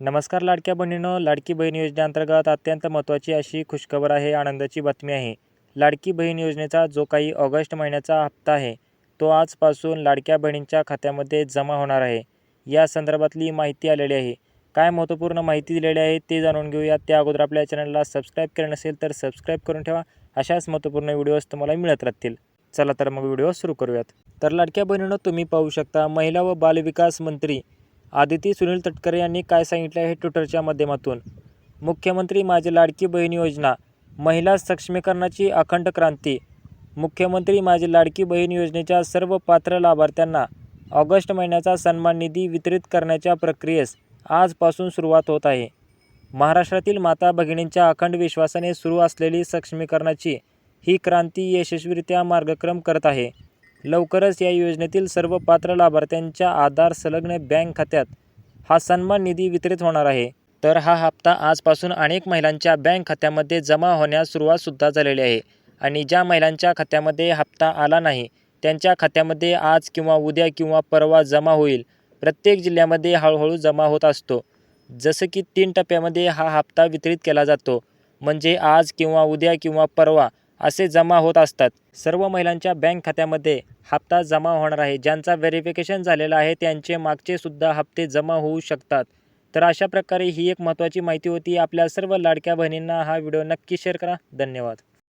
नमस्कार लाडक्या बहिणीनं लाडकी बहीण योजनेअंतर्गत अत्यंत महत्त्वाची अशी खुशखबर आहे आनंदाची बातमी आहे. लाडकी बहीण योजनेचा जो काही ऑगस्ट महिन्याचा हप्ता आहे तो आजपासून लाडक्या बहिणींच्या खात्यामध्ये जमा होणार आहे. या संदर्भातली माहिती आलेली आहे. काय महत्त्वपूर्ण माहिती दिलेली आहे ते जाणून घेऊया त्या अगोदर आपल्या चॅनलला सबस्क्राईब केलं नसेल तर सबस्क्राईब करून ठेवा. अशाच महत्त्वपूर्ण व्हिडिओज तुम्हाला मिळत राहतील. चला तर मग व्हिडिओ सुरू करूयात. तर लाडक्या बहिणीनं तुम्ही पाहू शकता महिला व बालविकास मंत्री आदिती सुनील तटकरे यांनी काय सांगितलं आहे ट्विटरच्या माध्यमातून? मुख्यमंत्री माझी लाडकी बहीण योजना महिला सक्षमीकरणाची अखंड क्रांती मुख्यमंत्री माझी लाडकी बहीण योजनेच्या सर्व पात्र लाभार्थ्यांना ऑगस्ट महिन्याचा सन्मान निधी वितरित करण्याच्या प्रक्रियेस आजपासून सुरुवात होत आहे. महाराष्ट्रातील माता भगिनींच्या अखंड विश्वासाने सुरू असलेली सक्षमीकरणाची ही क्रांती यशस्वीरित्या मार्गक्रम करत आहे. लवकरच या योजनेतील सर्व पात्र लाभार्थ्यांच्या आधार संलग्न बँक खात्यात हा सन्मान निधी वितरित होणार आहे. तर हा हप्ता आजपासून अनेक महिलांच्या बँक खात्यामध्ये जमा होण्यास सुरुवातसुद्धा झालेली आहे आणि ज्या महिलांच्या खात्यामध्ये हप्ता आला नाही त्यांच्या खात्यामध्ये आज किंवा उद्या किंवा परवा जमा होईल. प्रत्येक जिल्ह्यामध्ये हळूहळू जमा होत असतो. जसं की तीन टप्प्यामध्ये हा हप्ता वितरित केला जातो. म्हणजे आज किंवा उद्या किंवा परवा असे जमा होत असतात. सर्व महिलांच्या बँक खात्यामध्ये हप्ता जमा होणार आहे. ज्यांचा व्हेरिफिकेशन झालेला आहे त्यांचे मागचे सुद्धा हप्ते जमा होऊ शकतात. तर अशा प्रकारे ही एक महत्त्वाची माहिती होती. आपल्या सर्व लाडक्या बहिणींना हा व्हिडिओ नक्की शेअर करा. धन्यवाद.